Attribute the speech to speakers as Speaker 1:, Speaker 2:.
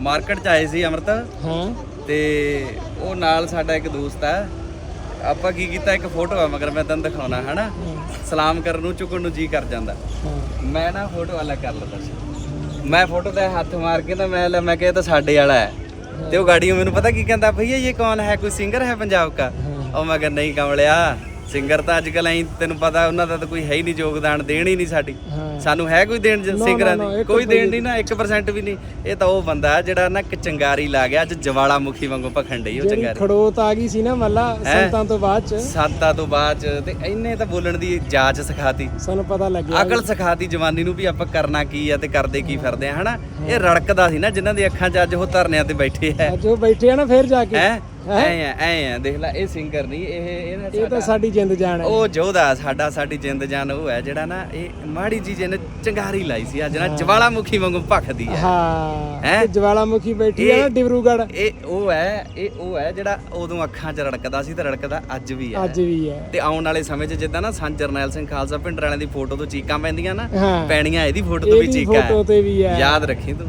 Speaker 1: Market ਚ ਆਏ ਸੀ ਅਮਰਤ।
Speaker 2: ਹਾਂ।
Speaker 1: ਤੇ ਉਹ ਨਾਲ ਸਾਡਾ ਇੱਕ ਦੋਸਤ ਆ। ਆਪਾਂ ਕੀ ਕੀਤਾ ਇੱਕ ਫੋਟੋ ਆ ਮਗਰ ਮੈਂ ਤੈਨੂੰ ਦਿਖਾਉਣਾ ਹਨਾ? ਸਲਾਮ ਕਰਨ ਨੂੰ ਚੁੱਕਣ ਨੂੰ ਜੀ ਕਰ ਜਾਂਦਾ। ਮੈਂ ਨਾ ਫੋਟੋ ਅਲੱਗ ਕਰ ਲੈਂਦਾ ਸੀ। ਮੈਂ ਫੋਟੋ ਤੇ ਹੱਥ ਮਾਰ ਕੇ ਤਾਂ ਮੈਂ ਲੈ ਮੈਂ ਕਿਹਾ ਤਾਂ ਸਾਡੇ ਵਾਲਾ ਹੈ। ਤੇ ਉਹ ਗਾੜੀਓ ਮੈਨੂੰ ਪਤਾ ਕੀ ਕਹਿੰਦਾ ਭਈਆ ਇਹ ਕੌਣ ਹੈ? ਕੋਈ ਸਿੰਗਰ ਹੈ ਪੰਜਾਬ ਦਾ ਉਹ ਮੈਂ ਕਿਹਾ ਨਹੀਂ ਕਮਲਿਆ। ਸਿੰਗਰ ਤਾਂ ਅੱਜ ਕੱਲ ਐਂ ਤੈਨੂੰ ਪਤਾ ਉਹਨਾਂ ਦਾ ਤਾਂ ਕੋਈ ਹੈ ਹੀ ਨਹੀਂ ਯੋਗਦਾਨ ਦੇਣ ਹੀ ਨਹੀਂ ਸਾਡੀ। ਸਾਨੂੰ ਹੈ ਕੋਈ ਦੇਣ ਸਿੰਗਰਾਂ ਦੀ? ਕੋਈ ਦੇਣ ਨਹੀਂ ਨਾ 1% ਵੀ ਨਹੀਂ। ਇਹ ਤਾਂ ਉਹ ਬੰਦਾ ਹੈ ਜਿਹੜਾ ਨਾ ਇੱਕ ਚੰਗਾਰੀ ਲਾ ਗਿਆ ਅੱਜ ਜਵਾਲਾ ਮੁਖੀ ਵਾਂਗੂ ਭਖੰਡੇ ਉਹ
Speaker 2: ਜਿਹੜੀ
Speaker 1: ਚੰਗਾਰੀ।
Speaker 2: ਖੜੋਤ ਆ ਗਈ ਸੀ ਨਾ ਮੱਲਾ? ਸੰਤਾਂ ਤੋਂ ਬਾਅਦ ਚ।
Speaker 1: ਸਾਤਾ ਤੋਂ ਬਾਅਦ ਚ ਤੇ ਇਹਨੇ ਤਾਂ ਬੋਲਣ ਦੀ ਜਾਚ ਸਿਖਾਤੀ।
Speaker 2: ਸਾਨੂੰ ਪਤਾ ਲੱਗਿਆ
Speaker 1: ਅਕਲ ਸਿਖਾਤੀ ਜਵਾਨੀ ਨੂੰ ਵੀ ਆਪਾਂ ਕਰਨਾ ਕੀ ਆ ਤੇ ਕਰਦੇ ਕੀ ਫਿਰਦੇ ਆ ਹਨਾ? ਇਹ ਰੜਕਦਾ ਸੀ ਨਾ ਜਿਨ੍ਹਾਂ ਦੀ ਅੱਖਾਂ 'ਚ ਅੱਜ ਉਹ ਧਰਨਿਆਂ ਤੇ ਬੈਠੇ ਐ
Speaker 2: ਅੱਜ ਉਹ ਬੈਠੇ ਆ ਨਾ ਫੇਰ ਜਾ ਕੇ।
Speaker 1: ਹੈ? ਐ ਆ ਐ ਆ ਦੇਖ ਲੈ ਇਹ ਸਿੰਗਰ ਨਹੀਂ ਇਹ ਇਹ
Speaker 2: ਇਹ ਤਾਂ ਸਾਡੀ ਜਿੰਦ ਜਾਨ ਹੈ।
Speaker 1: ਉਹ ਜੋਧਾ ਸਾਡਾ ਸਾਡੀ ਜਿੰਦ ਜਾਨ ਉਹ ਹੈ ਜਿਹੜਾ ਨਾ ਇਹ ਮਾੜੀ ਜੀ ਜਿਹਨੇ ਚੰਗਾਰੀ ਲਾਈ ਸੀ ਅੱਜ ਨਾ ਜਵਾਲਾਮੁਖੀ ਵਾਂਗੂ ਭਖਦੀ ਹੈ।
Speaker 2: ਹਾਂ
Speaker 1: ਹੈਂ?
Speaker 2: ਜਵਾਲਾਮੁਖੀ ਬੈਠੀ ਆ ਨਾ
Speaker 1: ਇਹ- ਉਹ ਹੈ ਇਹ ਉਹ ਹੈ ਜਿਹੜਾ ਉਦੋਂ ਅੱਖਾਂ 'ਚ ਰੜਕਦਾ ਸੀ ਤੇ ਰੜਕਦਾ ਅੱਜ ਵੀ ਹੈ।
Speaker 2: ਅੱਜ ਵੀ ਹੈ।
Speaker 1: ਤੇ ਆਉਣ ਵਾਲੇ ਸਮੇਂ 'ਚ ਜਿੱਦਾਂ ਨਾ ਸੰਤ ਜਰਨੈਲ ਸਿੰਘ ਖਾਲਸਾ ਪਿੰਡ ਵਾਲਿਆਂ ਦੀ ਫੋਟੋ ਤੋਂ ਚੀਕਾਂ ਪੈਂਦੀਆਂ ਨਾ
Speaker 2: ਹਾਂ।
Speaker 1: ਪੈਣੀਆਂ ਇਹਦੀ ਫੋਟੋ ਤੋਂ ਵੀ ਚੀਕਾਂ
Speaker 2: ਫੋਟੋ ਤੇ ਵੀ ਹੈ।
Speaker 1: ਯਾਦ ਰੱਖੀ ਤੂੰ।